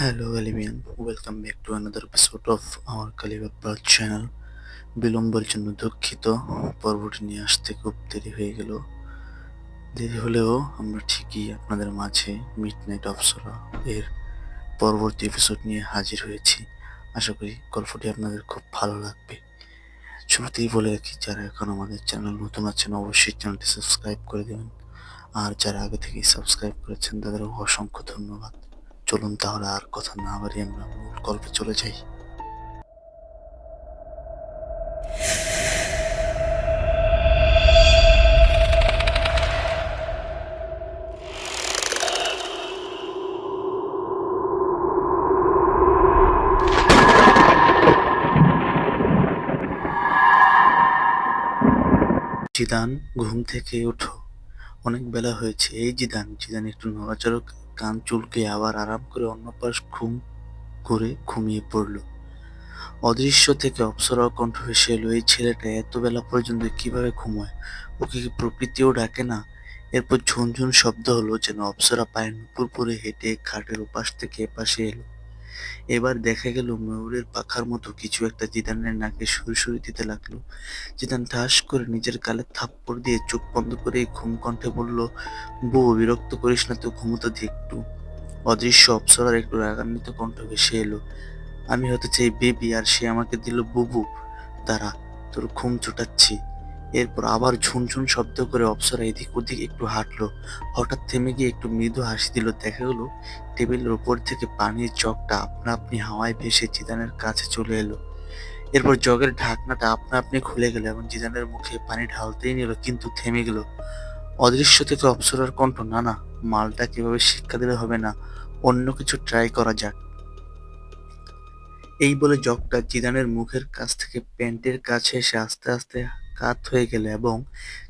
Hello, Alivian. Welcome back to another episode of our Kalibaba channel. বিলম্বের জন্য দুঃখিত। পর্বটি নিয়ে আসতে খুব দেরি হয়ে গেল। দেরি হলেও আমরা ঠিকই আপনাদের মাঝে মিড নাইট অপসরা এর পরবর্তী এপিসোড নিয়ে হাজির হয়েছি। আশা করি গল্পটি আপনাদের খুব ভালো লাগবে। শুরুতেই বলে রাখি যারা এখন আমাদের চ্যানেল নতুন আছেন অবশ্যই চ্যানেলটি সাবস্ক্রাইব করে দেবেন। আর যারা আগে থেকেই সাবস্ক্রাইব করেছেন তাদের অসংখ্য ধন্যবাদ। চলুন তাহলে আর কথা না বাড়িয়ে আমরা মূল গল্পে চলে যাই। জিদান, ঘুম থেকে ওঠো অনেক বেলা হয়েছে। এই জিদান জিদান একটু নড়াচড়া কান চুলকে আবার আরাম করে অন্য পাশ ঘুম করে ঘুমিয়ে পড়ল। অদৃশ্য থেকে অপ্সরা কণ্ঠ ভেসে এলো, এই ছেলেটা এত বেলা পর্যন্ত কীভাবে ঘুমায়? ওকে কি প্রকৃতিও ডাকে না? এরপর ঝুনঝুন শব্দ হলো যেন অপসরা পায়ের নুপুর পরে হেঁটে খাটের ওপাশ থেকে এপাশে এলো। এবার দেখা গেল ময়ূরের পাখার মতো কিছু একটা জিদানের নাকে সুরসুরি দিতে লাগল। জিদান ঠাস করে নিজের কালে থাপ্পড় দিয়ে চোখ বন্ধ করে ঘুম কণ্ঠে বলল, বউ, বিরক্ত করিস না তো, ঘুমোতে দি একটু। অদৃশ্য অপ্সরার একটু রাগান্বিত কণ্ঠ ভেসে এলো, আমি হতে চাই বেবি, আর সে আমাকে দিল বুবু। তারা তোর ঘুম চুটাচ্ছি এরপর আবার ঝুনঝুন শব্দ করে অপ্সরা এদিক ওদিক একটু হাঁটলো। হঠাৎ থেমে গিয়ে একটু মৃদু হাসি দিল। দেখা গেল, টেবিলের ওপর থেকে পানির জগটা আপনা আপনি হাওয়ায় ভেসে জিদানের কাছে চলে এলো। এরপর জগের ঢাকনাটা আপনা আপনি খুলে গেল এবং জিদানের মুখে পানি ঢালতেই নিল, কিন্তু থেমে গেল। অদৃশ্য থেকে অপ্সরার কণ্ঠ, না না, মালটা কীভাবে শিক্ষা দিলে হবে না? অন্য কিছু ট্রাই করা যাক। এই বলে জগটা জিদানের মুখের কাছ থেকে প্যান্টের কাছে এসে আস্তে আস্তে কাত হয়ে গেল এবং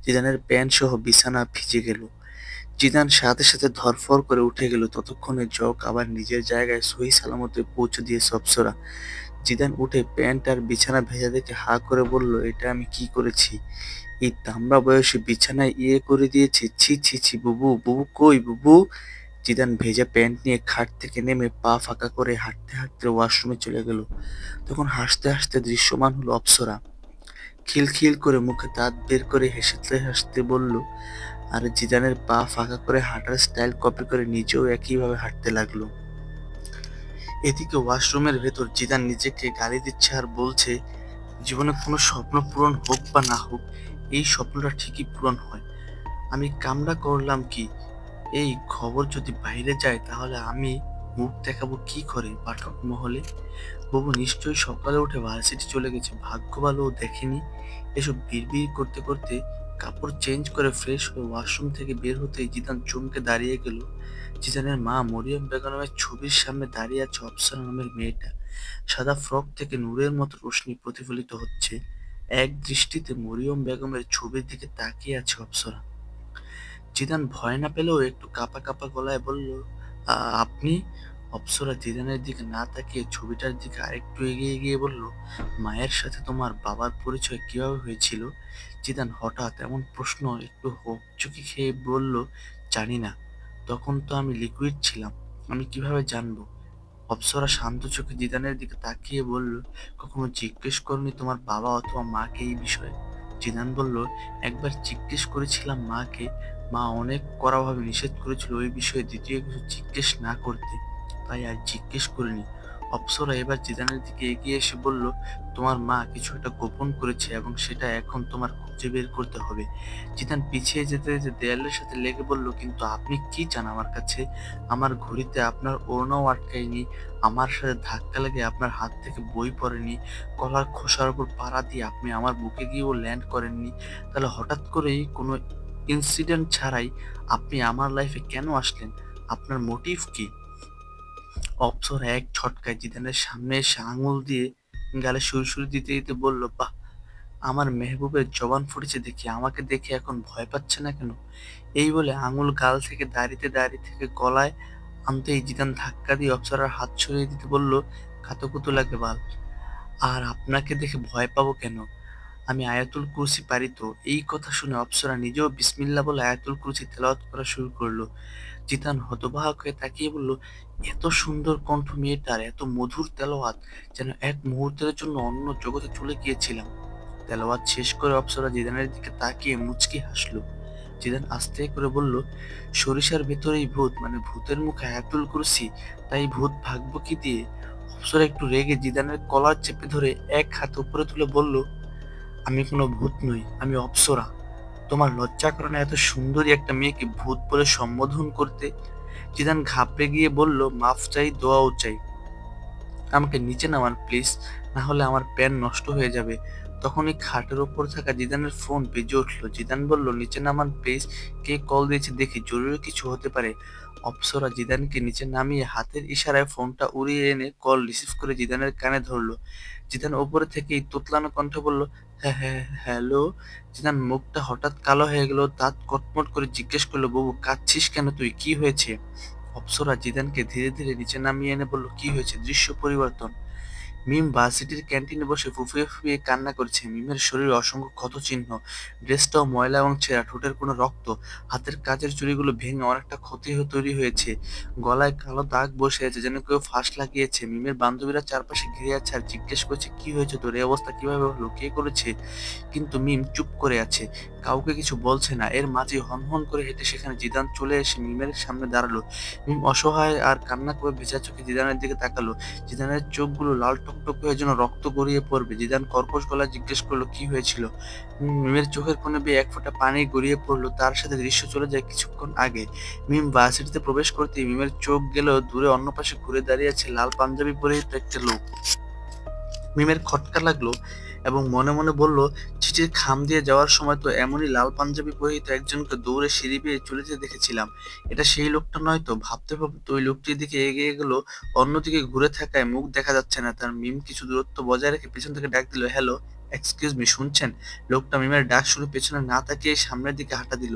জিদানের প্যান্ট সহ বিছানা ভিজে গেল। জিদান সাথে সাথে ধরফর করে উঠে গেল। ততক্ষণে জক আবার নিজের জায়গায় সহি সালামতে পৌঁছে দিয়ে সবসরা। জিদান উঠে প্যান্ট আর বিছানা ভেজা দেখে হা করে বলল, এটা আমি কি করেছি? এই তামড়া বয়সে বিছানায় ইয়ে করে দিয়েছে? ছি ছি ছি, বুবু বুবু কই, বুবু? জিদান ভেজা প্যান্ট নিয়ে খাট থেকে নেমে পা ফাঁকা করে হাঁটতে হাঁটতে ওয়াশরুমে চলে গেল। তখন হাসতে হাসতে দৃশ্যমান হলো অপ্সরা। খিলখিল করে মুখে দাঁত বের করে হেসেতে হাসতে বলল, আর জিদানের পা ফাঁকা করে হাঁটার স্টাইল কপি করে নিজেও একইভাবে হাঁটতে লাগল। এদিকে ওয়াশরুমের ভেতর জিদান নিজেকে গালি দিচ্ছে আর বলছে, জীবনে কোনো স্বপ্ন পূরণ হোক বা না হোক, এই স্বপ্নটা ঠিকই পূরণ হয়। আমি কামড়া করলাম কি, এই খবর যদি বাইরে যায় তাহলে আমি মুখ দেখাবো কি করে পাঠক মহলে? বাবু নিশ্চয়ই সকালে উঠে ভার্সিটি চলে গেছে। ভাগ্য ভালো দেখেনি। এসব বিড়বিড় করতে করতে কাপড় চেঞ্জ করে ফ্রেশ হয়ে ওয়াশরুম থেকে বের হতে জিদান চমকে দাঁড়িয়ে গেল। জিদানের মা মরিয়ম বেগমের ছবির সামনে দাঁড়িয়ে আছে অপসরা নামের মেয়েটা। সাদা ফ্রক থেকে নূরের মতো রোশনি প্রতিফলিত হচ্ছে। এক দৃষ্টিতে মরিয়ম বেগমের ছবির দিকে তাকিয়ে আছে অপসরা জিদান ভয় না পেলেও একটু কাঁপা কাঁপা গলায় বলল আপনি অপ্সরা জিদানের দিকে না তাকিয়ে ছবিটার দিকে আরেকটু এগিয়ে গিয়ে বলল, মায়ের সাথে তোমার বাবার পরিচয় কীভাবে হয়েছিল? জিদান হঠাৎ এমন প্রশ্ন একটু হকচকি খেয়ে বলল, জানি না। তখন তো আমি লিকুইড ছিলাম। আমি কীভাবে জানব? অপ্সরা শান্ত চোখে জিদানের দিকে তাকিয়ে বলল, কখনো জিজ্ঞেস করনি তোমার বাবা অথবা মাকে এই বিষয়ে? জিদান বলল, একবার জিজ্ঞেস করেছিলাম মাকে। মা অনেক কড়াভাবে নিষেধ করেছিল ওই বিষয়ে দ্বিতীয় কিছু জিজ্ঞেস না করতে। তাই আর জিজ্ঞেস করিনি। অপ্সরা এবার জিদানের দিকে এগিয়ে এসে বলল, তোমার মা কিছু একটা গোপন করেছে এবং সেটা এখন তোমার খুঁজে বের করতে হবে। জিদান পিছিয়ে যেতে যেতে দেয়ালের সাথে লেগে বলল, কিন্তু আপনি কি চান আমার কাছে? আমার ঘড়িতে আপনার ওড়নাও আটকায়নি, আমার সাথে ধাক্কা লেগে আপনার হাত থেকে বই পড়েনি কলার খোসার উপর পাড়া দিয়ে আপনি আমার বুকে গিয়েও ল্যান্ড করেননি। তাহলে হঠাৎ করেই কোনো ইনসিডেন্ট ছাড়াই আপনি আমার লাইফে কেন আসলেন? আপনার মোটিভ কি? অপসর এক ঝটকায় জিদানের সামনে এসে আঙুল দিয়ে গালে সুরসুরি দিতে দিতে বলল, বাহ, আমার মেহবুবের জবান ফুটেছে দেখি, আমাকে দেখে এখন ভয় পাচ্ছে না কেন? এই বলে আঙুল গাল থেকে দাঁড়িতে দাঁড়িয়ে থেকে গলায় আনতেই জিদান ধাক্কা দিয়ে অপসরার হাত সরিয়ে দিতে বলল, কাতুকুতু লাগে বাল, আর আপনাকে দেখে ভয় পাবো কেন? আমি আয়াতুল কুরসি পারি তো? এই কথা শুনে অপ্সরা নিজেও বিসমিল্লা বলে আয়াতুল কুরসি তেলাওয়াত করা শুরু করল। জিতান হতবাক হয়ে তাকিয়ে বলল এত সুন্দর কণ্ঠ মেয়েটার এত মধুর তেলোয়াত যেন এক মুহূর্তের জন্য অন্য জগতে চলে গিয়েছিলাম। তেলাওয়াত শেষ করে অপ্সরা জিদানের দিকে তাকিয়ে মুচকি হাসলো। জিদান আস্তে করে বলল, সরিষার ভেতরেই ভূত মানে ভূতের মুখে আয়াতুল কুরসি, তাই ভূত ভাগবো কি দিয়ে? অপ্সরা একটু রেগে জিদানের কলার চেপে ধরে এক হাত উপরে তুলে বলল, আমি কোনো ভূত নই, আমি অপ্সরা। তোমার লজ্জা করে না এত সুন্দরী একটা মেয়েকে ভূত বলে সম্বোধন করতে জিদান ঘাবড়ে গিয়ে বলল, মাফ চাই, দোয়াও চাই। আমাকে নিচে নামান প্লিজ না হলে আমার প্যান নষ্ট হয়ে যাবে। তখনই খাটের ওপর থাকা জিদানের ফোন বেজে উঠল। জিদান বলল, নিচে নামান প্লিজ কে কল দিয়েছে দেখি, জরুরি কিছু হতে পারে। অপ্সরা জিদানকে নিচে নামিয়ে হাতের ইশারায় ফোনটা উড়িয়ে এনে কল রিসিভ করে জিদানের কানে ধরলো। জিদান ওপরে থেকেই তোতলানো কণ্ঠে বলল হ্যাঁ হ্যাঁ হ্যালো। জিদান মুখটা হঠাৎ কালো হয়ে গেল, দাঁত কটমট করে জিজ্ঞেস করল, বাবু, কাঁদছিস কেন তুই? কি হয়েছে? অপসরা জিদানকে ধীরে ধীরে নিচে নামিয়ে এনে বলল, কি হয়েছে? দৃশ্য পরিবর্তন। মিম ভার্সিটির ক্যান্টিনে বসে ফুফিয়ে ফুফিয়ে কান্না করছে। মিমের শরীরে অসংখ্য ক্ষত চিহ্ন ড্রেসটাও ময়লা এবং ছেঁড়া, ঠোঁটের কোনো রক্ত, হাতের কাজের চুড়িগুলো ভেঙে অনেকটা ক্ষতি তৈরি হয়েছে। গলায় কালো দাগ বসে আছে যেন কেউ ফাঁস লাগিয়েছে। মিমের বান্ধবীরা চারপাশে ঘিরে আছে আর জিজ্ঞেস করছে, কি হয়েছে তোর? এই অবস্থা কীভাবে হলো? কে করেছে? কিন্তু মিম চুপ করে আছে, কাউকে কিছু বলছে না। এর মাঝে হনহন করে হেঁটে সেখানে জিদান চলে এসে মিমের সামনে দাঁড়াল। মিম অসহায় আর কান্না করে ভেজা চোখে জিদানের দিকে তাকালো। জিদানের চোখগুলো লাল টকটক হয়ে যেন রক্ত গড়িয়ে পড়বে। জিদান কর্কশ গলা জিজ্ঞেস করল, কি হয়েছিল? মিমের চোখের কোণে বেয়ে এক ফোঁটা পানি গড়িয়ে পড়ল। তার সাথে দৃশ্য চলে যায় কিছুক্ষণ আগে। মিম বাসিটিতে প্রবেশ করতে মিমের চোখ গেল দূরে, অন্য পাশে ঘুরে দাঁড়িয়ে আছে লাল পাঞ্জাবি পরিহিত একটা লোক। মিমের খটকা লাগল। এবং মনে মনে বলল, চিঠির খাম দিয়ে যাওয়ার সময় তো এমনই লাল পাঞ্জাবি পরিহিত একজনকে দৌড়ে সিঁড়ি বেয়ে চলে যেতে দেখেছিলাম। এটা সেই লোকটা নয় তো? ভাবতে ভাবতে ওই লোকটির দিকে এগিয়ে গেল, অন্যদিকে ঘুরে থাকায় মুখ দেখা যাচ্ছে না। তার মিম কিছু দূরত্ব বজায় রেখে পেছন থেকে ডাক দিল, হ্যালো, এক্সকিউজ মি, শুনছেন? লোকটা মিমের ডাক শুনে পেছনে না তাকিয়ে সামনের দিকে হাঁটা দিল।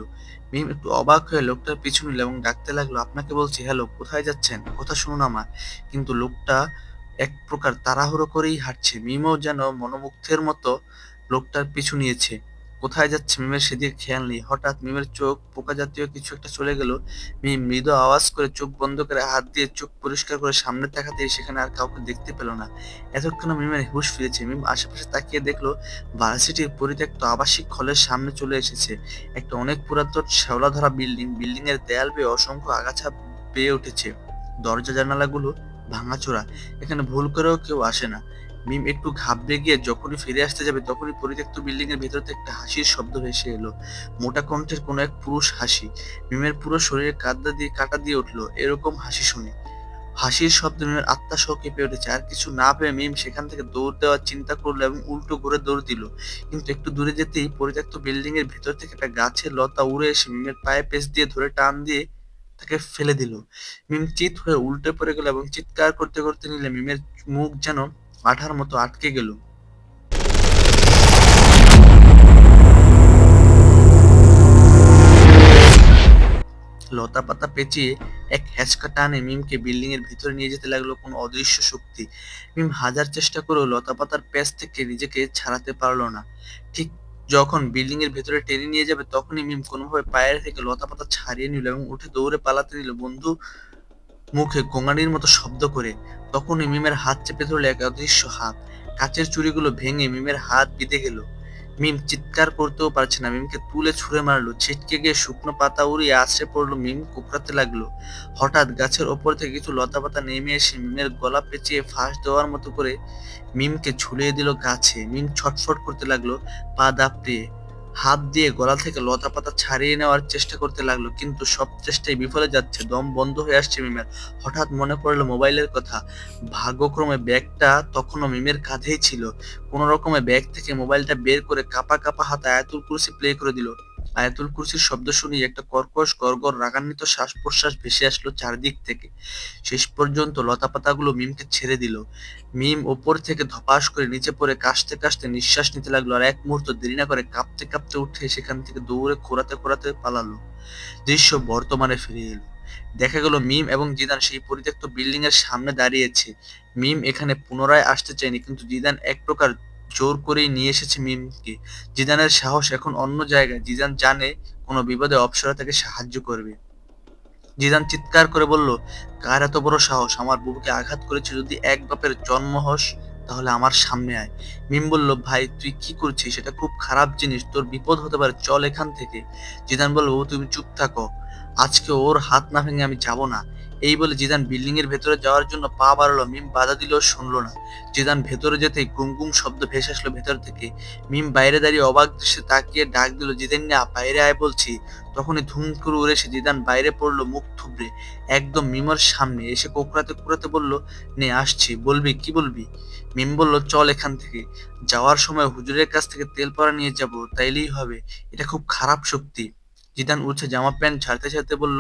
মিম একটু অবাক হয়ে লোকটার পিছু নিল এবং ডাকতে লাগল, আপনাকে বলছি, হ্যালো, কোথায় যাচ্ছেন? কথা শুনুন আমার কিন্তু লোকটা এক প্রকার তাড়াহুড়ো করেই হাঁটছে। মিমও যেন মনোমুগ্ধের মতো লোকটার পিছু নিয়েছে। কোথায় যাচ্ছে মিমের সেদিকে খেয়াল নেই। হঠাৎ মিমের চোখ পোকা জাতীয় কিছু একটা চলে গেল। মিম মৃদু আওয়াজ করে চোখ বন্ধ করে হাত দিয়ে চোখ পরিষ্কার করে সামনে তাকাতেই সেখানে আর কাউকে দেখতে পেল না। এতক্ষণে মিমের হুশ ফিরেছে। মিম আশেপাশে তাকিয়ে দেখল ভার্সিটির পরিত্যক্ত আবাসিক হলের সামনে চলে এসেছে। একটা অনেক পুরাতন শ্যাওলা ধরা বিল্ডিং। বিল্ডিং এর দেয়াল বেয়ে অসংখ্য আগাছা পেয়ে উঠেছে। দরজা জানালাগুলো ভাঙাচোরা। এখানে ভুল করেও কেউ আসে না। মিম একটু ঘাবড়ে গিয়ে যখনই ফিরে আসতে যাবে, তখনই পরিত্যক্ত বিল্ডিং এর ভেতর থেকে একটা হাসির শব্দ ভেসে এলো। মোটা কণ্ঠের কোনো এক পুরুষ হাসি। মিমের পুরো শরীরে কাদা দিয়ে, কাটা দিয়ে উঠল এরকম হাসি শুনে। হাসির শব্দ মিমের আত্মা সহ কেঁপে উঠেছে। আর কিছু না পেয়ে মিম সেখান থেকে দৌড় দেওয়ার চিন্তা করল এবং উল্টো ঘুরে দৌড় দিল। কিন্তু একটু দূরে যেতেই পরিত্যক্ত বিল্ডিং এর ভেতর থেকে একটা গাছের লতা উড়ে এসে মিমের পায়ে পেছ দিয়ে ধরে টান দিয়ে তাকে ফেলে দিল। মিম চিত হয়ে উল্টে পড়ে গেল এবং চিৎকার করতে করতে নিলে মিমের মুখ যেন আঠার মতো আটকে গেল। লতা পাতা পেঁচিয়ে এক হ্যাচকা টানে মিমকে বিল্ডিং এর ভিতরে নিয়ে যেতে লাগল কোনো অদৃশ্য শক্তি। মিম হাজার চেষ্টা করেও লতা পাতার থেকে নিজেকে ছাড়াতে পারল না। ঠিক যখন বিল্ডিং এর ভেতরে টেনে নিয়ে যাবে, তখনই মিম কোনোভাবে পায়ের থেকে লতা পাতা ছাড়িয়ে নিল এবং উঠে দৌড়ে পালাতে নিল। বন্ধু মুখে গোঙানির মতো শব্দ করে, তখনই মিমের হাত চেপে ধরলো এক অদৃশ্য হাত। কাচের চুড়িগুলো ভেঙে মিমের হাত বিঁধে গেল। মিম চিৎকার করতেও পারছে না। মিমকে তুলে ছুঁড়ে মারলো, ছিটকে গিয়ে শুকনো পাতা উড়িয়ে আছড়ে পড়ল, মিম কুকড়াতে লাগল। হঠাৎ গাছের ওপর থেকে কিছু লতা পাতা নেমে এসে মিমের গলা পেঁচিয়ে ফাঁস দেওয়ার মতো করে মিমকে ঝুলিয়ে দিল গাছে। মিম ছটফট করতে লাগল, পা দাপড়িয়ে হাত দিয়ে গলা থেকে লতা পাতা ছাড়িয়ে নেওয়ার চেষ্টা করতে লাগল, কিন্তু সব চেষ্টাই বিফলে যাচ্ছে। দম বন্ধ হয়ে আসছে মিমের। হঠাৎ মনে পড়ল মোবাইলের কথা। ভাগ্যক্রমে ব্যাগটা তখনও মিমের কাঁধেই ছিল। কোনো রকমে ব্যাগ থেকে মোবাইলটা বের করে কাপা কাপা হাতে আয়াতুল কুরসি প্লে করে দিল। আয়াতুল কুরসির শব্দ শুনে একটা কর্কশ, গড়গড়, রাগান্বিত শ্বাস প্রশ্বাস ভেসে আসলো চারদিক থেকে। শেষ পর্যন্ত লতা পাতাগুলো মিমকে ছেড়ে দিল। মিম ওপর থেকে ধপাস করে নিচে পড়ে কাশতে কাশতে নিঃশ্বাস নিতে লাগল আর এক মুহূর্ত দেরি না করে কাঁপতে কাঁপতে উঠে সেখান থেকে দৌড়ে খোরাতে খোরাতে পালালো। দৃশ্য বর্তমানে ফিরে এলো। দেখা গেল মিম এবং জিদান সেই পরিত্যক্ত বিল্ডিং এর সামনে দাঁড়িয়েছে। মিম এখানে পুনরায় আসতে চায়নি, কিন্তু জিদান এক প্রকার জোর করেই নিয়ে এসেছে মিমকে। জিদানের সাহস এখন অন্য জায়গায়। জিদান জানে কোনো বিপদে অপসরা তাকে সাহায্য করবে। জিদান চিৎকার করে বলল কার এত বড় সাহস? আমার বুবুকে আঘাত করেছে যদি এক বাপের জন্ম হস তাহলে আমার সামনে আয়। মিম বলল ভাই তুই কি করছিস? সেটা খুব খারাপ জিনিস। তোর বিপদ হতে পারে চল এখান থেকে। জিদান বলল "বাবু, তুমি চুপ থাকো। আজকে ওর হাত না ভেঙে আমি যাব না। এই বলে জিদান বিল্ডিং এর ভেতরে যাওয়ার জন্য পা বাড়ালো, মিম বাধা দিলেও শুনলো না। জিদান ভেতরে যেতেই গুম শব্দ ভেসে আসলো ভেতর থেকে। মিম বাইরে দাঁড়িয়ে অবাক দৃশ্যে তাকিয়ে ডাক দিল, জিদান না বাইরে আয় বলছি। তখনই ধুম করে উড়ে এসে জিদান বাইরে পড়ল, মুখ থুবড়ে, একদম মিমর সামনে। এসে কোকড়াতে কোকড়াতে বলল, নে, আসছি। বলবি? কি বলবি? মিম বলল, চল এখান থেকে। যাওয়ার সময় হুজুরের কাছ থেকে তেল পরা নিয়ে যাব, তাইলেই হবে। এটা খুব খারাপ শক্তি। জিদান উঠছে জামা প্যান্ট ছাড়তে ছাড়তে বলল,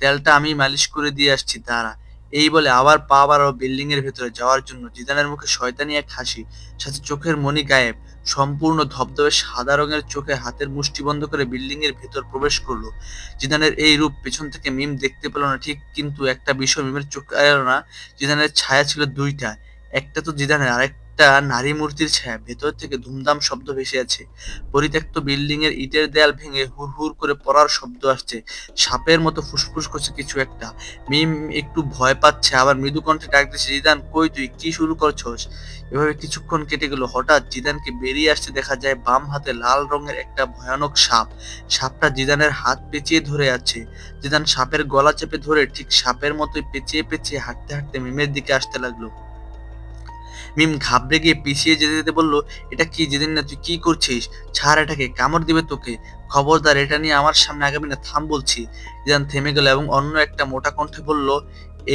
তেলটা আমি মালিশ করে দিয়ে আসছি, দাঁড়া। এই বলে আবার পা বাড়ালো বিল্ডিং এর ভেতরে যাওয়ার জন্য। জিদানের মুখে শয়তানি এক হাসি, সাথে চোখের মনি গায়েব। সম্পূর্ণ ধবধবে সাদা রঙের চোখে হাতের মুষ্টি বন্ধ করে বিল্ডিং এর ভেতর প্রবেশ করল। জিদানের এই রূপ পেছন থেকে মিম দেখতে পেল না, ঠিক কিন্তু একটা বিষয় মিমের চোখ এলো না। জিদানের ছায়া ছিল দুইটা, একটা তো জিদানের আরেকটা নারী মূর্তির ছায়া। ভেতর থেকে ধুমধাম শব্দ ভেসে আছে। পরিত্যক্ত বিল্ডিং এর ইটের দেয়াল ভেঙে হুড় হুর করে পড়ার শব্দ আসছে। সাপের মতো ফুসফুস করছে কিছু একটা। মিম একটু ভয় পাচ্ছে, আবার মৃদু কণ্ঠে ডাক দিচ্ছে, জিদান, কই তুই? কি শুরু করছস? এভাবে কিছুক্ষণ কেটে গেল। হঠাৎ জিদানকে বেরিয়ে আসতে দেখা যায়, বাম হাতে লাল রঙের একটা ভয়ানক সাপ। সাপটা জিদানের হাত পেঁচিয়ে ধরে আছে। জিদান সাপের গলা চেপে ধরে ঠিক সাপের মতোই পেঁচিয়ে পেঁচিয়ে হাঁটতে হাঁটতে মিমের দিকে আসতে লাগল। মিম ঘাবড়ে গিয়ে পিছিয়ে যেতে যেতে বলল, এটা কি যেদিন না তুই কি করছিস? ছাড় এটাকে, কামড় দিবে তোকে। খবরদার, এটা নিয়ে আমার সামনে আগামী না, থাম বলছি। জিদান থেমে গেল এবং অন্য একটা মোটা কণ্ঠে বলল,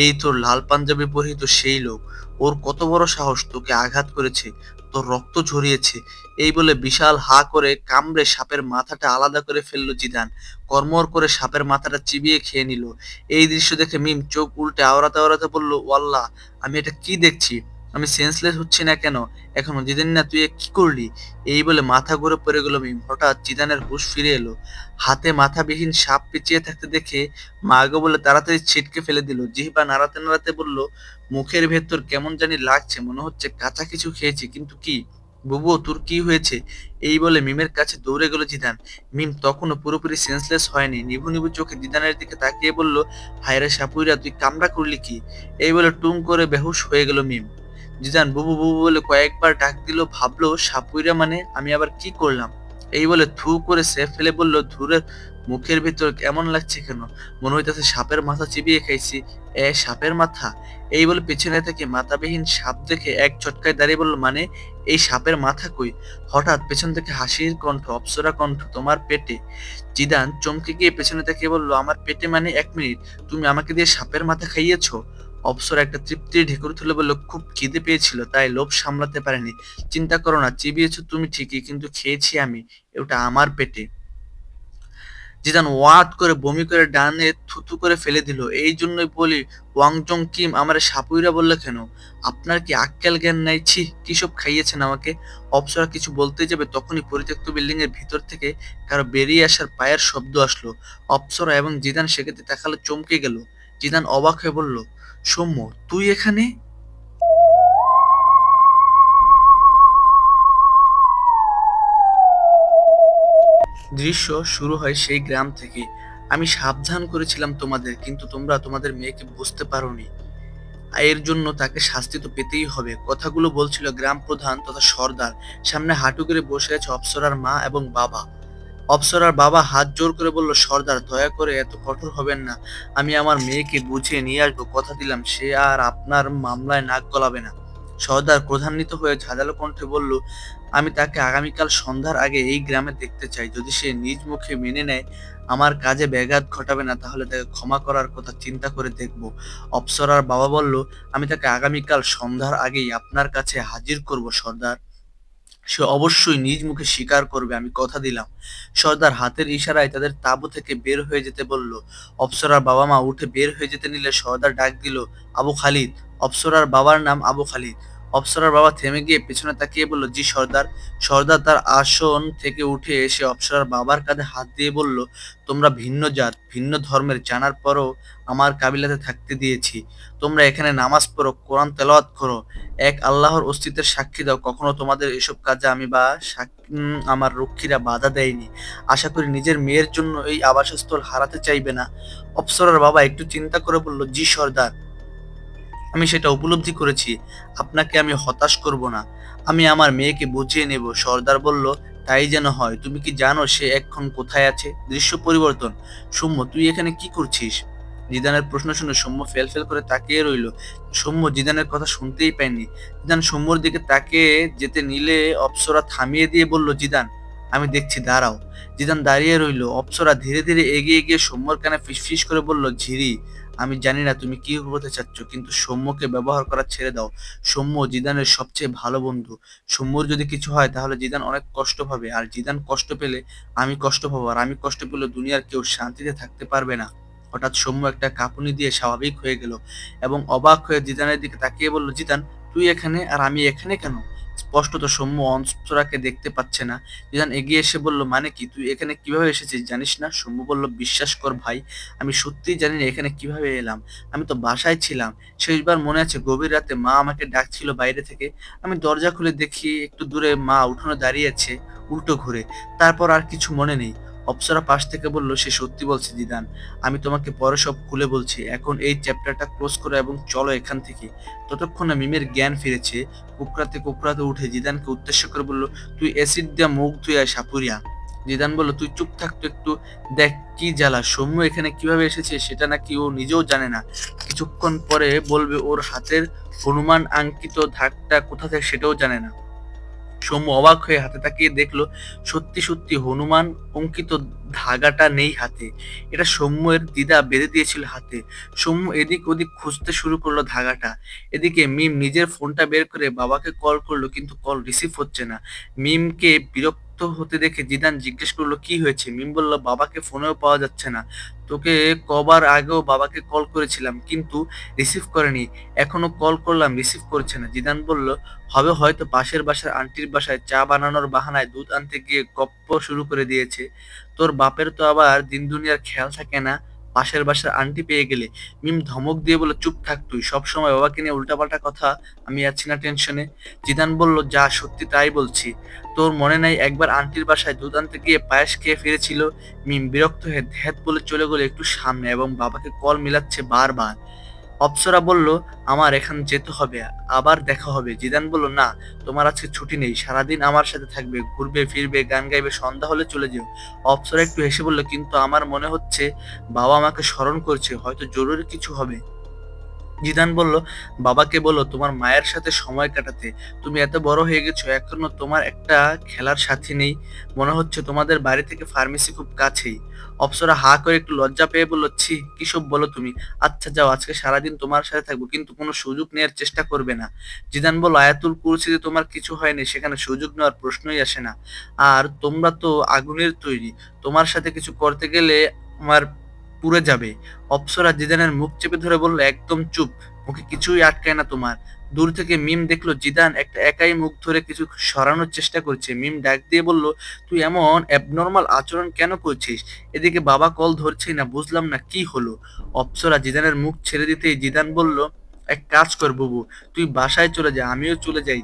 এই তোর লাল পাঞ্জাবি পরিহিত সেই লোক। ওর কত বড় সাহস, তোকে আঘাত করেছে, তোর রক্ত ঝরিয়েছে। এই বলে বিশাল হা করে কামড়ে সাপের মাথাটা আলাদা করে ফেলল জিদান। কর্মর করে সাপের মাথাটা চিবিয়ে খেয়ে নিল। এই দৃশ্য দেখে মিম চোখ উল্টে আওড়াতে আওড়াতে বলল, ওয়াল্লাহ, আমি এটা কি দেখছি? আমি সেন্সলেস হচ্ছি না কেন? এখনও জিদান না তুই কি করলি? এই বলে মাথা ঘুরে পড়ে গেল মিম হঠাৎ জিদানের হুশ ফিরে এলো। হাতে মাথাবিহীন সাপ পেঁচিয়ে থাকতে দেখে মা গো বলে তাড়াতাড়ি ছিটকে ফেলে দিল। জিহ্বা নাড়াতে নাড়াতে বলল, মুখের ভেতর কেমন জানি লাগছে, মনে হচ্ছে কাঁচা কিছু খেয়েছি, কিন্তু কি? বুবু, তোর কি হয়েছে? এই বলে মিমের কাছে দৌড়ে গেল জিদান। মিম তখনও পুরোপুরি সেন্সলেস হয়নি। নিভু নিভু চোখে জিদানের দিকে তাকিয়ে বলল, হায়রে সাপুইরা, তুই কামড়া করলি কি? এই বলে টুম করে বেহুশ হয়ে গেল মিম। জিদান বুবু বুবু বলে কয়েকবার ডাক দিল, ভাবলো, সাপুইরা মানে আমি আবার কি করলাম? এই বলে থু করে সে ফেলে বলল, ধুরে মুখের ভিতর কেমন লাগছে কেন? মনে হইতেছে সাপের মাথা চিবিয়ে খাইছি। এ, সাপের মাথা? এই বলে পেছনে থেকে মাথাবিহীন সাপ দেখে এক চটকায় দাঁড়িয়ে বলল মানে এই সাপের মাথা কই? হঠাৎ পেছন থেকে হাসির কণ্ঠ, অপ্সরা কণ্ঠ, তোমার পেটে? জিদান চমকে গিয়ে পেছনে থেকে বলল, আমার পেটে মানে এক মিনিট, তুমি আমাকে দিয়ে সাপের মাথা খাইয়েছো? অপ্সরা একটা তৃপ্তির ঢেকুর তুলে বলল, খুব খিদে পেয়েছিল, তাই লোভ সামলাতে পারেনি। চিন্তা করো না, চিবিয়েছো তুমি ঠিকই, কিন্তু খেয়েছি আমি, ওটা আমার পেটে। জিদান ওয়াট করে বমি করে ডানে থুতু করে ফেলে দিল। এই জন্যই বলি ওয়াংজং কিম, আমার সাপুইরা বলল কেন? আপনার কি আক্কেল জ্ঞান নাই? ছি, কি সব খাইয়েছেন আমাকে? অপসরা কিছু বলতে যাবে, তখনই পরিত্যক্ত বিল্ডিং এর ভিতর থেকে কারও বেরিয়ে আসার পায়ের শব্দ আসলো। অপসরা এবং জিদান সেক্ষেত্রে তাকালে চমকে গেল। জিদান অবাক হয়ে বলল সৌম্য, তুই এখানে? দৃশ্য শুরু হয় সেই গ্রাম থেকে। আমি সাবধান করেছিলাম তোমাদের, কিন্তু তোমরা তোমাদের মেয়েকে বুঝতে পারোনি। এর জন্য তাকে শাস্তি তো পেতেই হবে। কথাগুলো বলছিল গ্রাম প্রধান তথা সর্দার। সামনে হাঁটু করে বসে আছে অপ্সরার মা এবং বাবা। অপ্সরার বাবা হাত জোর করে বলল, সর্দার, দয়া করে এত কঠোর হবেন না। আমি আমার মেয়েকে বুঝিয়ে নিয়ে আসব। কথা দিলাম, সে আর আপনার মামলায় নাক গলাবে না। সর্দার ক্রধান্বিত হয়ে ঝাঁঝালো কণ্ঠে বলল, আমি তাকে আগামীকাল সন্ধ্যার আগে এই গ্রামে দেখতে চাই। যদি সে নিজ মুখে মেনে নেয়, আমার কাজে ব্যাঘাত ঘটাবে না, তাহলে তাকে ক্ষমা করার কথা চিন্তা করে দেখব। অপ্সরার বাবা বলল, আমি তাকে আগামীকাল সন্ধ্যার আগেই আপনার কাছে হাজির করব, সর্দার। সে অবশ্যই নিজ মুখে স্বীকার করবে, আমি কথা দিলাম। সর্দার হাতের ইশারায় তাদের তাঁবু থেকে বের হয়ে যেতে বলল, অপসরার বাবা মা উঠে বের হয়ে যেতে নিলে সর্দার ডাক দিল, আবু খালিদ। অপসরার বাবার নাম আবু খালিদ। অপ্সরার বাবা থেমে গিয়ে পেছনে তাকিয়ে বলল, জি সর্দার। সর্দার তার আসন থেকে উঠে এসে অপ্সরার বাবার কাঁধে হাত দিয়ে বলল, তোমরা ভিন্ন জাত, ভিন্ন ধর্মের, জানার পরও আমার কাবিলাতে থাকতে দিয়েছি। তোমরা এখানে নামাজ পড়ো, কোরআন তেলাওয়াত করো। এক আল্লাহর অস্তিত্বের সাক্ষী দাও। কখনো তোমাদের এসব কাজে আমি বা আমার রক্ষীরা বাধা দেয়নি। আশা করি নিজের মেয়ের জন্য এই আবাসস্থল হারাতে চাইবে না। অপ্সরার বাবা একটু চিন্তা করে বলল, জি সর্দার। আমি সেটা উপলব্ধি করেছি। আপনাকে আমি হতাশ করব না। আমি আমার মেয়েকে বুঝিয়ে নেব। সর্দার বলল, তাই যেন হয়। তুমি কি জানো সে এখন কোথায় আছে? দৃশ্য পরিবর্তন। সৌম্য, তুই এখানে কি করছিস? জিদানের প্রশ্ন শুনে সৌম্য ফেল ফেল করে তাকিয়ে রইল। সৌম্য জিদানের কথা শুনতেই পায়নি। জিদান সৌম্যর দিকে তাকিয়ে যেতে নিলে অপ্সরা থামিয়ে দিয়ে বলল, জিদান আমি দেখছি, দাঁড়াও। জিদান দাঁড়িয়ে রইল। অপ্সরা ধীরে ধীরে এগিয়ে গিয়ে সৌম্যর কানে ফিসফিস করে বলল, ঝিরি, আমি জানি না তুমি কি হতে চাচ্ছ, কিন্তু সৌম্যকে ব্যবহার করা ছেড়ে দাও। সৌম্য জিদানের সবচেয়ে ভালো বন্ধু। সৌম্যর যদি কিছু হয়, তাহলে জিদান অনেক কষ্ট পাবে। আর জিদান কষ্ট পেলে আমি কষ্ট পাবো। আর আমি কষ্ট পেলে দুনিয়ার কেউ শান্তিতে থাকতে পারবে না। হঠাৎ সৌম্য একটা কাঁপুনি দিয়ে স্বাভাবিক হয়ে গেল এবং অবাক হয়ে জিদানের দিকে তাকিয়ে বলল, জিদান, তুই এখানে আর আমি এখানে কেন? স্পষ্টত সৌম্য অন্তরাকে দেখতে পাচ্ছে না। নিধান এগিয়ে এসে বলল মানে কি? তুই এখানে কীভাবে এসেছিস জানিস না? সৌম্য বলল, বিশ্বাস কর ভাই, আমি সত্যিই জানি না এখানে কীভাবে এলাম। আমি তো বাসায় ছিলাম। শেষবার মনে আছে গভীর রাতে মা আমাকে ডাকছিল বাইরে থেকে। আমি দরজা খুলে দেখি একটু দূরে মা উঠোনে দাঁড়িয়েছে উল্টো ঘুরে। তারপর আর কিছু মনে নেই। অপ্সরা পাশ থেকে বলল, সে সত্যি বলছে দিদান, আমি তোমাকে পরে সব খুলে বলছি। এখন এই চ্যাপ্টারটা ক্লোজ করো এবং চলো এখান থেকে। ততক্ষণে মিমের জ্ঞান ফিরেছে কুকরাতে কুকরাতে উঠে জিদানকে উদ্দেশ্য করে বলল, তুই অ্যাসিড দিয়া মুখ ধুইয়া সাপুরিয়া। জিদান বলল, তুই চুপ থাকতো একটু, দেখ কি জ্বালা, সৌম্য এখানে কীভাবে এসেছে সেটা নাকি ও নিজেও জানে না। কিছুক্ষণ পরে বলবে, ওর হাতের হনুমান আঙ্কিত ধাকটা কোথা থেকে সেটাও জানে না। সৌম্য অবাক হয়ে হাতে তাকিয়ে দেখল, সত্যি সত্যি হনুমান অঙ্কিত ধাগাটা নেই হাতে। এটা সৌম্যের দিদা বেঁধে দিয়েছিল হাতে। সৌম্য এদিক ওদিক খুঁজতে শুরু করল ধাগাটা। এদিকে মিম নিজের ফোনটা বের করে বাবাকে কল করল, কিন্তু কল রিসিভ হচ্ছে না। মিমকে বিরক্ত হতে দেখে জিদান জিজ্ঞেস করল, কি হয়েছে? মিম বলল, বাবাকে ফোনেও পাওয়া যাচ্ছে না। তোকে কবার আগেও বাবাকে কল করেছিলাম, কিন্তু রিসিভ করেনি। এখনও কল করলাম, রিসিভ করছে না। জিদান বলল, হবে হয়তো পাশের বাসার আন্টির বাসায় চা বানানোর বাহানায় দুধ আনতে গিয়ে গপ্প শুরু করে দিয়েছে। তোর বাপের তো আবার দিন দুনিয়ার খেয়াল থাকে না। পাশের বাসার আন্টি পেয়ে গেলে। মিম ধমক দিয়ে বলে চুপ থাক তুই। সবসময় বাবাকে নিয়ে উল্টাপাল্টা কথা আমি যাচ্ছি না টেনশনে। জিদান বলল, যা, সত্যি তাই বলছি। তোর মনে নাই একবার আন্টির বাসায় দুধ আনতে গিয়ে পায়েস খেয়ে ফিরেছিল? মিম বিরক্ত হয়ে ধ্যাত বলে চলে গেল একটু সামনে এবং বাবাকে কল মিলাচ্ছে বারবার। অপ্সরা বলল, আমার এখান যেতে হবে, আবার দেখা হবে। জিদান বলল, না, তোমার আজকে ছুটি নেই, সারাদিন আমার সাথে থাকবে, ঘুরবে, ফিরবে, গান গাইবে, সন্ধ্যা হলে চলে যেও। অপসরা একটু হেসে বলল, কিন্তু আমার মনে হচ্ছে বাবা আমাকে স্মরণ করছে, হয়তো জরুরি কিছু হবে। জিদান বলল, বাবাকে বলো, তোমার মায়ের সাথে সময় কাটাতে তুমি এত বড় হয়ে গেছো, এখনও তোমার একটা খেলার সাথী নেই। মনে হচ্ছে তোমাদের বাড়ি থেকে ফার্মেসি খুব কাছেই। অপ্সরা হা করে একটু লজ্জা পেয়ে বলল, ছি কিসব বলো তুমি? আচ্ছা যাও, আজকে সারাদিন তোমার সাথে থাকব, কিন্তু কোনো সুযোগ নেওয়ার চেষ্টা করবে না। জিদান বলল, আয়াতুল কুরসিতে তোমার কিছু হয়নি, সেখানে সুযোগ নেওয়ার প্রশ্নই আসে না। আর তোমরা তো আগুনের তৈরি। তোমার সাথে কিছু করতে গেলে আমার পুড়ে যাবে। অপ্সরা জিদানের মুখ চেপে ধরে বলল, একদম চুপ, মুখে কিছুই আটকায় না তোমার। দূর থেকে মিম দেখল, জিদান একটা একাই মুখ ধরে কিছু সরানোর চেষ্টা করছে। মিম ডাক দিয়ে বলল, তুই এমন অ্যাবনর্মাল আচরণ কেন করছিস? এদিকে বাবা কল ধরছেই না, বুঝলাম না কি হলো। অপ্সরা জিদানের মুখ ছেড়ে দিতেই জিদান বলল, এক কাজ কর বুবু, তুই বাসায় চলে যা, আমিও চলে যাই।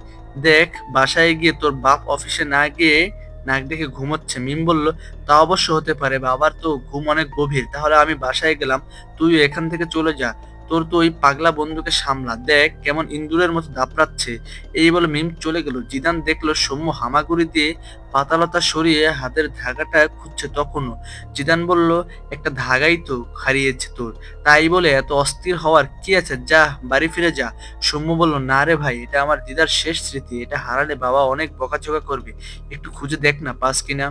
দেখ, বাসায় গিয়ে তোর বাপ অফিসে না গিয়ে নাক ডেকে ঘুমোচ্ছে। মিম বলল, তা অবশ্য হতে পারে বাবার তো ঘুম অনেক গভীর। তাহলে আমি বাসায় গেলাম। তুই এখান থেকে চলে যা। তোর তো ওই পাগলা বন্ধুকে সামলা, দেখ কেমন ইন্দুরের মতো দাপড়াচ্ছে। এই বলে মিম চলে গেল। জিদান দেখল সৌম্য হামাগুড়ি দিয়ে পাতালতা সরিয়ে হাতের ধাগাটা খুঁজছে তখনও। জিদান বলল, একটা ধাগাই তো হারিয়েছে তোর। তাই বলে এত অস্থির হওয়ার কি আছে? যা, বাড়ি ফিরে যা। সৌম্য বলল, না রে ভাই, এটা আমার দিদার শেষ স্মৃতি। এটা হারালে বাবা অনেক বকাঝকা করবে। একটু খুঁজে দেখ না, পাস কিনা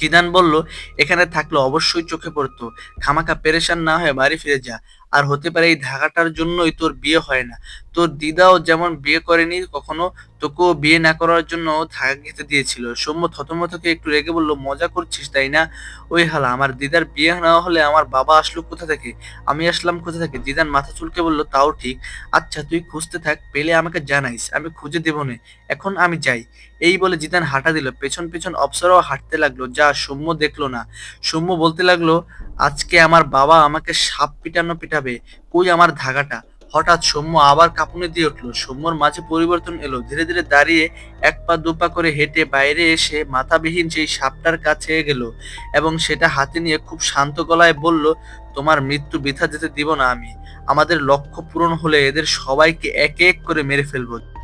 জিদান বলল, এখানে থাকলে অবশ্যই চোখে পড়তো। খামাখা পেরেশান না হয়ে বাড়ি ফিরে যা। আর হতে পারে এই ধাগাটার জন্যই তোর বিয়ে হয় না। তোর দিদাও যেমন বিয়ে করেনি, কখনো তোকেও বিয়ে না করার জন্য ধাগা খেতে দিয়েছিল। সৌম্য থতমথকে একটু রেগে বলল, মজা করছিস, তাই না? ওই হালা, আমার দিদার বিয়ে না হলে আমার বাবা আসলো কোথা থেকে? আমি আসলাম কোথা থেকে? দিদার মাথা চুলকে বলল, তাও ঠিক। আচ্ছা তুই খুঁজতে থাক, পেলে আমাকে জানাইস, আমি খুঁজে দেবো নে। এখন আমি যাই। এই বলে জিদান হাঁটা দিল। পেছন পেছন অপসরাও হাঁটতে লাগল, যা সৌম্য দেখল না। সৌম্য বলতে লাগল, আজকে আমার বাবা আমাকে সাপ পিটানো পিটাবে, কই আমার ধাগাটা? হঠাৎ সৌম্য আবার কাঁপুনি দিয়ে উঠল। সৌম্যর মাঝে পরিবর্তন এলো, ধীরে ধীরে দাঁড়িয়ে এক পা দু পা করে হেঁটে বাইরে এসে মাথাবিহীন সেই সাপটার কাছে গেল এবং সেটা হাতে নিয়ে খুব শান্ত গলায় বলল, তোমার মৃত্যু বৃথা যেতে দিব না আমি। আমাদের লক্ষ্য পূরণ হলে এদের সবাইকে এক এক করে মেরে ফেলব।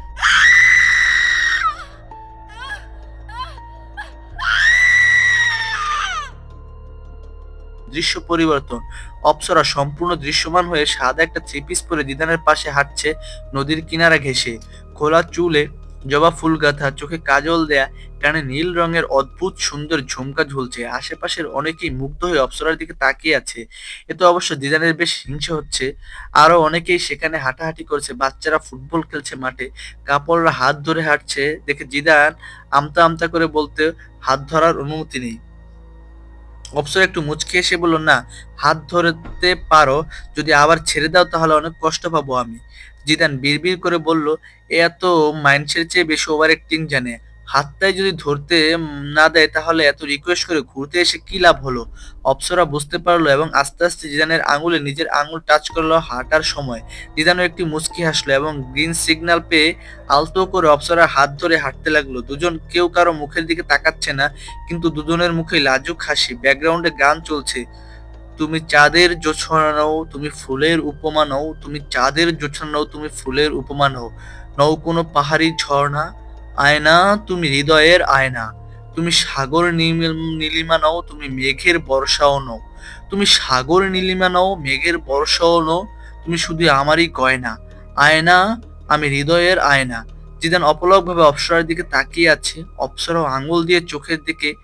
দৃশ্য পরিবর্তন। অপ্সরা সম্পূর্ণ দৃশ্যমান হয়ে সাদা একটা থ্রি পিস পরে দিদানের পাশে হাঁটছে নদীর কিনারা ঘেঁষে। খোলা চুলে জবা ফুল গাঁথা, চোখে কাজল দেয়া, কানে নীল রঙের অদ্ভুত সুন্দর ঝুমকা ঝুলছে। আশেপাশের অনেকেই মুগ্ধ হয়ে অপ্সরার দিকে তাকিয়ে আছে। এতে অবশ্য দিদানের বেশ হিংসে হচ্ছে। আরও অনেকেই সেখানে হাঁটাহাঁটি করছে। বাচ্চারা ফুটবল খেলছে মাঠে। কাপড়রা হাত ধরে হাঁটছে। দেখে জিদান আমতা আমতা করে বলতে হাত ধরার অনুমতি নেই। অপসর একটু মুচকে এসে বলল, না, হাত ধরতে পারো, যদি আবার ছেড়ে দাও তাহলে অনেক কষ্ট পাবো আমি। জিদান বিড়বিড় করে বলল, এ এত মাইন্ডসের চেয়ে বেশি ওভার অ্যাক্টিং জানে। হাতটাই যদি ধরতে না দেয়, তাহলে এত রিকোয়েস্ট করে ঘুরতে এসে কি লাভ হলো? অপসরা বুঝতে পারল এবং আস্তে আস্তে জিদানের আঙুলে নিজের আঙুল টাচ করল হাঁটার সময়। জিদানও একটি মুচকি হাসলো এবং গ্রিন সিগন্যাল পেয়ে আলতো করে অপসরার হাত ধরে হাঁটতে লাগল। দুজন কেউ কারও মুখের দিকে তাকাচ্ছে না, কিন্তু দুজনের মুখে লাজুক হাসি। ব্যাকগ্রাউন্ডে গান চলছে, তুমি চাঁদের জোছনা নও, তুমি ফুলের উপমা নও, তুমি চাঁদের জোছনা নও, তুমি ফুলের উপমা নও। নও কোনো পাহাড়ি ঝর্ণা আয়না, তুমি হৃদয়ের আয়না। তুমি সাগর নীল- নীলিমা নও, তুমি মেঘের বর্ষাও নও। তুমি সাগর, নীলিমা নও, মেঘের বর্ষাও নও, তুমি শুধু আমারই গয়না। আয়না, আমি হৃদয়ের আয়না। জিদান অপলকভাবে অপ্সরার দিকে তাকিয়ে আছে অপ্সরাও আঙুল দিয়ে চোখের দিকে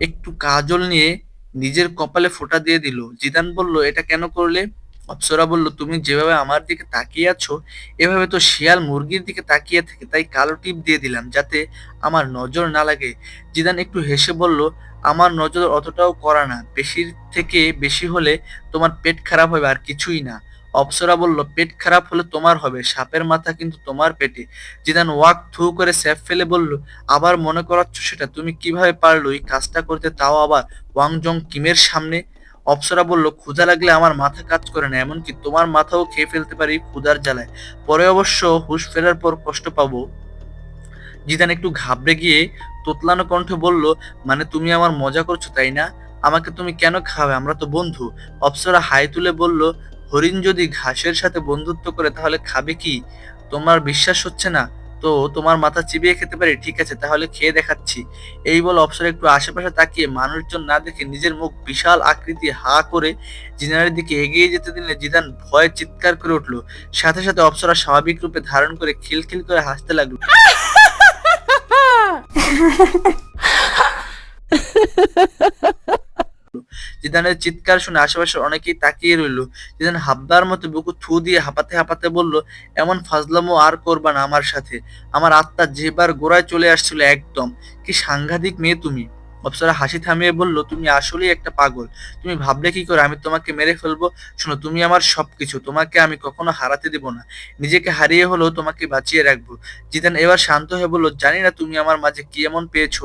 একটু কাজল নিয়ে নিজের কপালে ফোঁটা দিয়ে দিল। জিদান বলল, এটা কেন করলে? অপ্সরা বলল, তুমি যেভাবে আমার দিকে তাকিয়ে আছো, এভাবে তো শিয়াল মুরগির দিকে তাকিয়ে থাকে তাই কালো টিপ দিয়ে দিলাম, যাতে আমার নজর না লাগে। জিদান একটু হেসে বলল, আমার নজর অতটাও করা না বেশির থেকে বেশি হলে তোমার পেট খারাপ হবে আর কিছুই না। অপ্সরা বলল, পেট খারাপ হলে তোমার হবে, সাপের মাথা কিন্তু তোমার পেটে। জিদান ওয়াক থু করে স্যাপ ফেলে বলল, আবার মনে করাচ্ছ সেটা, তুমি কীভাবে পারল এই কাজটা করতে, তাও আবার ওয়াং জং কিমের সামনে? অপ্সরা বলল, ক্ষুধা লাগলে আমার মাথা কাজ করে না, এমনকি তোমার মাথাও খেয়ে ফেলতে পারি ক্ষুধার জ্বালায়। পরে অবশ্য হুঁশ ফেরার পর কষ্ট পাবো। জিদান একটু ঘাবড়ে গিয়ে তোতলানো কণ্ঠে বলল মানে তুমি আমার মজা করছ, তাই না? আমাকে তুমি কেন খাবে আমরা তো বন্ধু। অপ্সরা হাই তুলে বলল, হরিণ যদি ঘাসের সাথে বন্ধুত্ব করে, তাহলে খাবে কি? তোমার বিশ্বাস হচ্ছে না? তো তোমার মাথা চিবিয়ে খেতে পারি ঠিক আছে তাহলে খেয়ে দেখাচ্ছি। এই বলে অপ্সরা একটু আশেপাশে তাকিয়ে মানুষজন না দেখে নিজের মুখ বিশাল আকৃতি হা করে জিনারের দিকে এগিয়ে যেতে দিলে জিদান ভয়ে চিৎকার করে উঠল। সাথে সাথে অপ্সরা স্বাভাবিক রূপে ধারণ করে খিলখিল করে হাসতে লাগল। জিদানের চিৎকার শুনে আশেপাশে অনেকেই তাকিয়ে রইল। জিদান হাবদার মতো বুকু থু দিয়ে হাঁপাতে হাঁপাতে বলল, এমন ফাজলামো আর করবা না আমার সাথে। আমার আত্মা যেবার গোড়ায় চলে আসছিল একদম। কি সাংঘাতিক মেয়ে তুমি। অপ্সরা হাসি থামিয়ে বলল, তুমি আসলেই একটা পাগল। তুমি ভাবলে কি করে? আমি তোমাকে মেরে ফেলব। শোনো, তুমি আমার সবকিছু। তোমাকে আমি কখনো হারাতে দেব না। নিজেকে হারিয়ে হলেও তোমাকে বাঁচিয়ে রাখব। জিদান এবার শান্ত হয়ে বলল, জানি না তুমি আমার মাঝে কি এমন পেয়েছ।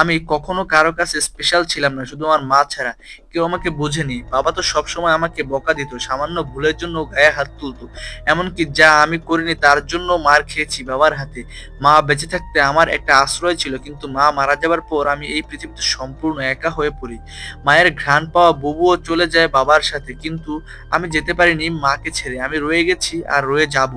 আমি কখনো কারও কাছে স্পেশাল ছিলাম না, শুধু আমার মা ছাড়া। কেউ আমাকে বোঝেনি। বাবা তো সবসময় আমাকে বকা দিত, সামান্য ভুলের জন্য গায়ে হাত তুলতো। এমনকি যা আমি করিনি তার জন্য মার খেয়েছি বাবার হাতে। মা বেঁচে থাকতে আমার একটা আশ্রয় ছিল, কিন্তু মা মারা যাবার পর আমি এই পৃথিবীতে সম্পূর্ণ একা হয়ে পড়ি। মায়ের ঘ্রাণ পাওয়া বুবুও চলে যায় বাবার সাথে, কিন্তু আমি যেতে পারিনি মাকে ছেড়ে। আমি রয়ে গেছি আর রয়ে যাব।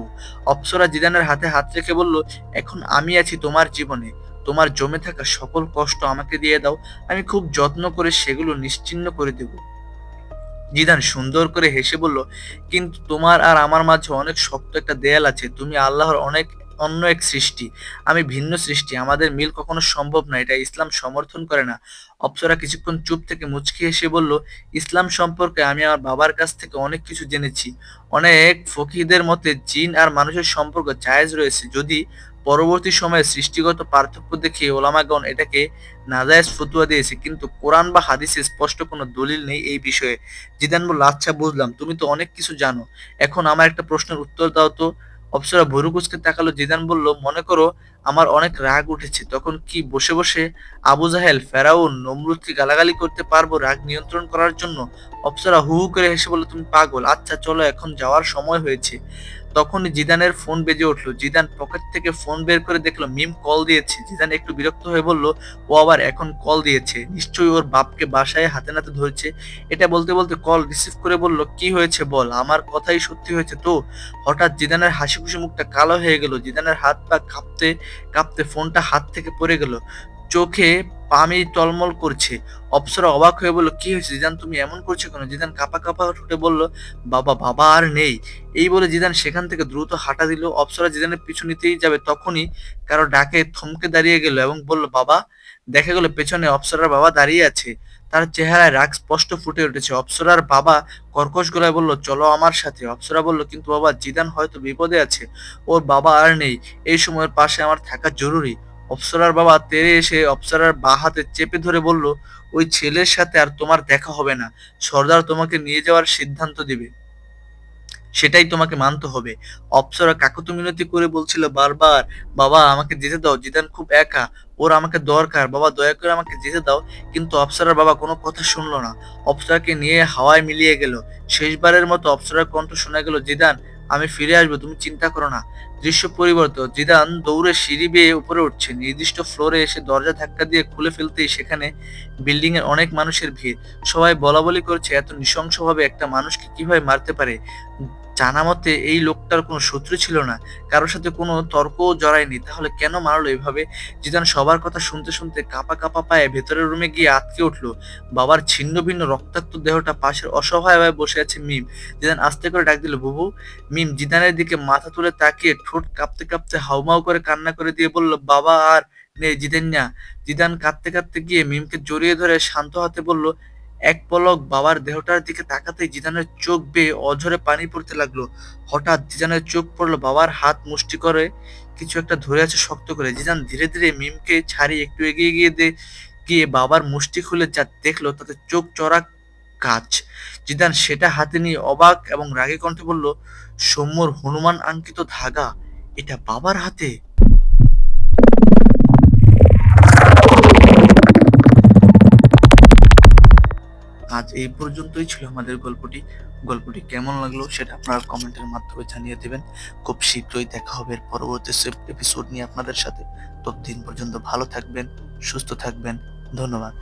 অপ্সরা জিদানের হাতে হাত রেখে বলল, এখন আমি আছি তোমার জীবনে। তোমার জমে থাকা সকল কষ্ট আমাকে দিয়ে দাও। আমি খুব যত্ন করে সেগুলো নিশ্চিন্ন করে দেব। জিদান সুন্দর করে হেসে বলল, কিন্তু তোমার আর আমার মাঝে অনেক শক্ত একটা দেয়াল আছে। তুমি আল্লাহর অনেক অন্য এক সৃষ্টি। আমি ভিন্ন সৃষ্টি, আমাদের মিল কখনো সম্ভব না এটা ইসলাম সমর্থন করে না। অপ্সরা কিছুক্ষণ চুপ থেকে মুচকি হেসে বলল, ইসলাম সম্পর্কে আমি আমার বাবার কাছ থেকে অনেক কিছু জেনেছি। অনেক ফকিদের মতে জিন আর মানুষের সম্পর্ক জায়েজ রয়েছে। যদি পরবর্তী সময়ে সৃষ্টিগত পার্থক্য দেখিয়ে ওলামাগণ এটাকে নাজায়েজ ফতুয়া দিয়েছে, কিন্তু কোরআন বা হাদিসে স্পষ্ট কোনো দলিল নেই এই বিষয়ে। জিদান বলল আচ্ছা বুঝলাম। তুমি তো অনেক কিছু জানো। এখন আমার একটা প্রশ্নের উত্তর দাও তো। অপ্সরা ভরু তাকালো, জিদান বলল, মনে করো আমার অনেক রাগ উঠেছে, তখন কি বসে বসে আবু জাহেল, ফেরাউন, নমরুদকে গালাগালি করতে পারব রাগ নিয়ন্ত্রণ করার জন্য? অপ্সরা হু হু করে হেসে বলল, তুমি পাগল আচ্ছা চলো, এখন যাওয়ার সময় হয়েছে। তখনই জিদানের ফোন বেজে উঠল। জিদান পকেট থেকে ফোন বের করে দেখল, মিম, কল দিয়েছে। জিদান একটু বিরক্ত হয়ে বলল, ও আবার এখন কল দিয়েছে। নিশ্চয়ই ওর বাপকে বাসায় হাতে নাতে ধরেছে। এটা বলতে বলতে কল রিসিভ করে বলল, কি হয়েছে বল? আমার কথাই সত্যি হয়েছে তো? হঠাৎ জিদানের হাসি খুশি মুখটা কালো হয়ে গেল। জিদানের হাত পা কাঁপতে কাঁপতে ফোনটা হাত থেকে পড়ে গেল। চোখে পামি টলমল করছে। অপ্সরা অবাক হয়ে বলল, কি হয়েছে? জিদান, তুমি এমন করছ কেন? জিদান কাপা কাপা ঠুটে বলল, বাবা বাবা আর নেই। এই বলে জিদান সেখান থেকে দ্রুত হাঁটা দিল। অপ্সরা জিদানের পিছু নিতেই যাবে তখনই কারও ডাকে থমকে দাঁড়িয়ে গেল এবং বলল, বাবা, দেখা গেল পেছনে অপ্সরার বাবা দাঁড়িয়ে আছে। তার চেহারায় রাগ স্পষ্ট ফুটে উঠেছে। অপ্সরার বাবা কর্কশ গলায় বলল, চলো আমার সাথে। অপ্সরা বলল, কিন্তু বাবা, জিদান হয়তো বিপদে আছে। ওর বাবা আর নেই। এই সময়ের পাশে আমার থাকা জরুরি। অপ্সরার বাবা তেরে এসে অপ্সরার বা হাতে চেপে ধরে বলল, ওই ছেলের সাথে আর তোমার দেখা হবে না। সর্দার তোমাকে নিয়ে যাওয়ার সিদ্ধান্ত দিবে। সেটাই তোমাকে মানতে হবে। অপ্সরা কাকুতি মিনতি করে বলছিল, বারবার, বাবা, আমাকে যেতে দাও। জিদান খুব একা। ওর আমাকে দরকার। বাবা, দয়া করে আমাকে যেতে দাও। কিন্তু অপ্সরার বাবা কোনো কথা শুনলো না। অপ্সরাকে নিয়ে হাওয়ায় মিলিয়ে গেল। শেষবারের মতো অপ্সরার কণ্ঠ শোনা গেল, জিদান আমি ফিরে আসব, তুমি চিন্তা করো না। দৃশ্য পরিবর্তন জিদান দৌড়ে সিঁড়ি বেয়ে উপরে উঠছে। নির্দিষ্ট ফ্লোরে এসে দরজা ধাক্কা দিয়ে খুলে ফেলতেই সেখানে বিল্ডিং এর অনেক মানুষের ভিড়। সবাই বলাবলি করছে, এত নৃশংসভাবে একটা মানুষকে কীভাবে মারতে পারে? জানা মতে এই লোকটার কোনো শত্রু ছিল না। কারোর সাথে কোনো তর্কও জড়ায়নি। তাহলে কেন মারলো এভাবে? জিদান সবার কথা শুনতে শুনতে কাপা কাপা পায়ে ভেতরের রুমে গিয়ে আটকে উঠল। বাবার ছিন্ন ভিন্ন রক্তাক্ত দেহটা পাশের অসহায়ভাবে বসে আছে মিম। জিদান আস্তে করে ডাক দিল, বুবু। মিম জিদানের দিকে মাথা তুলে তাকিয়ে ঠোঁট কাঁপতে কাঁপতে হাউমাউ করে কান্না করে দিয়ে বলল, বাবা আর নেই জিদেন না জিদান কাঁদতে কাঁদতে গিয়ে মিমকে জড়িয়ে ধরে শান্ত হাতে বলল এক পলক বাবার দেহটার দিকে তাকাতেই জিদানের চোখ বেয়ে অঝরে পানি পড়তে লাগল। হঠাৎ জিদানের চোখ পড়ল বাবার হাত মুষ্টি করে, কিছু একটা ধরে আছে শক্ত করে। জিদান ধীরে ধীরে মিমকে ছাড়িয়ে একটু এগিয়ে গিয়ে দে, গিয়ে বাবার মুষ্টি খুলে যা দেখল তাতে চোখ চড়া কাজ। জিদান সেটা হাতে নিয়ে অবাক এবং রাগে কণ্ঠে বলল, সৌম্যর হনুমান আঙ্কিত ধাগা, এটা বাবার হাতে? আজ এই পর্যন্তই ছিল আমাদের গল্পটি। গল্পটি কেমন লাগল সেটা আপনারা কমেন্টের মাধ্যমে জানিয়ে দেবেন। খুব শীঘ্রই দেখা হবে পরবর্তী এপিসোড নিয়ে আপনাদের সাথে। ততদিন পর্যন্ত ভালো থাকবেন, সুস্থ থাকবেন। ধন্যবাদ।